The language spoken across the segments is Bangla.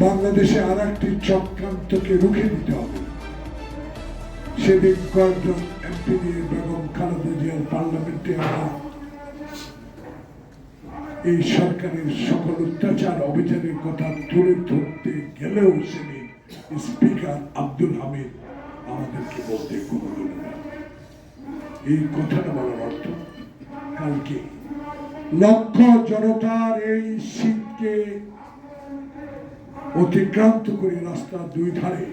বাংলাদেশে আর একটি চক্রান্তকে রুখে দিতে হবে। সেদিন কয়েকজন এমপি নিয়ে বেগম খালেদা জিয়ার পার্লামেন্টে আমরা এই সরকারের সকল অত্যাচার অভিযানের কথা তুলে ধরতে গেলেও সেদিন স্পিকার আব্দুল হামিদ আমাদেরকে বলতে কোনো এই কথাটা বলার অর্থ কালকে লক্ষ জনতার এই শীতকে অতিক্রান্ত করে রাস্তা দুই ধারে।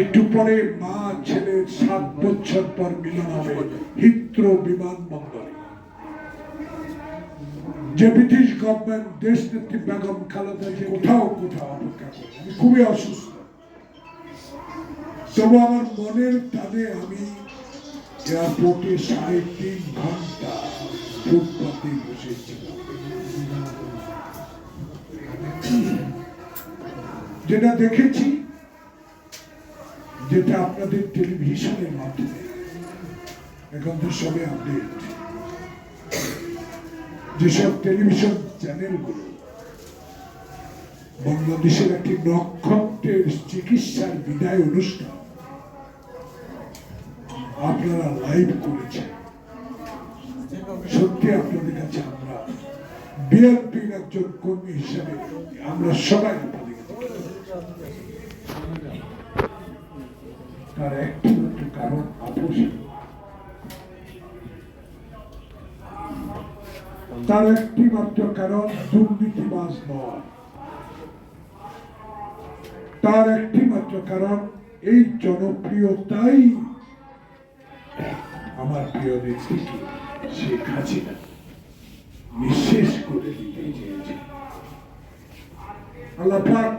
একটু পরে মা ছেলের সাত বছর পর মিলন হবে হিত্র বিমানবন্দরে। যে ব্রিটিশ গভর্নমেন্ট দেশ নেত্রী বেগম খালেদা যে কোথাও কোথাও অপেক্ষা করে আমি খুবই অসুস্থ। তবু আমার মনের টানে আমি এয়ারপোর্টে সাড়ে তিন ঘণ্টা যেটা দেখেছি, যেটা আপনাদের টেলিভিশনের মাধ্যমে, এখন তো সবে আপডেট যেসব টেলিভিশন চ্যানেলগুলো বাংলাদেশের একটি নক্ষত্রের চিকিৎসার বিদায় অনুষ্ঠান আপনারা লাইভ করেছেন। সত্যি আপনাদের কাছে আমরা বিএনপির একজন কর্মী হিসেবে আমরা সবাই আপনাদের তার একটি মাত্র কারণ আপোষ। তার একটি মাত্র কারণ দুর্নীতিবাজ নয়। তার একটি মাত্র কারণ এই জনপ্রিয়তাই আমার প্রিয় নেত্রীকে শেখ হাসিনা নিঃশেষ করে দিতে চেয়েছে। আল্লাহ পাক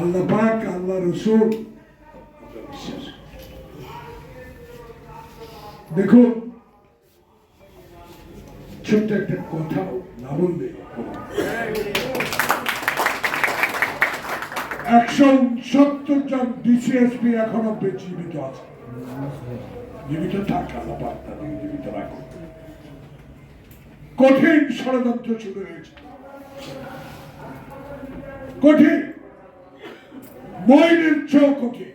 আল্লাহ পাক আল্লাহ রসুল বিশ্বাস দেখুন, ছোট্ট একটা কথাও না বললে একশো সত্তর জন ডিসিএসপি এখনও জীবিত আছে। জীবিত থাক, আল্লাহ তাদেরকে জীবিত রাখুন কঠিন ষড়যন্ত্র শুরু হয়েছে। কঠিন। মইনের চেয়েও কঠিন।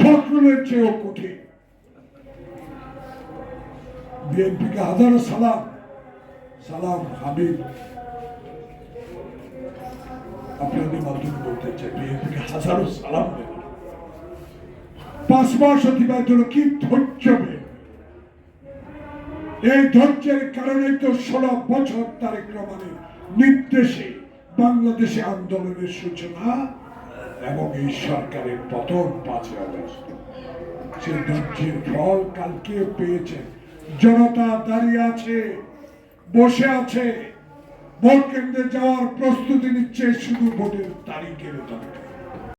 ফখরুলের চেয়েও কঠিন। বিএনপিকে হাজারো সালাম। সালাম, হাবিব। আপনাদের মাধ্যমে বলতে চাই বিএনপিকে হাজারো সালাম দেবেন পাঁচ মাস হলো, কি ধৈর্য এই ধৈর্যের কারণে তো ষোলো বছর তারেক নির্দেশে বাংলাদেশে আন্দোলনের সূচনা এবং এই সরকারের পতন পাঁচই সে ধৈর্যের ফল কালকে পেয়েছে। জনতা দাঁড়িয়ে আছে, বসে আছে। ভোট কেন্দ্রে যাওয়ার প্রস্তুতি নিচ্ছে শুধু ভোটের তারিখের দরকার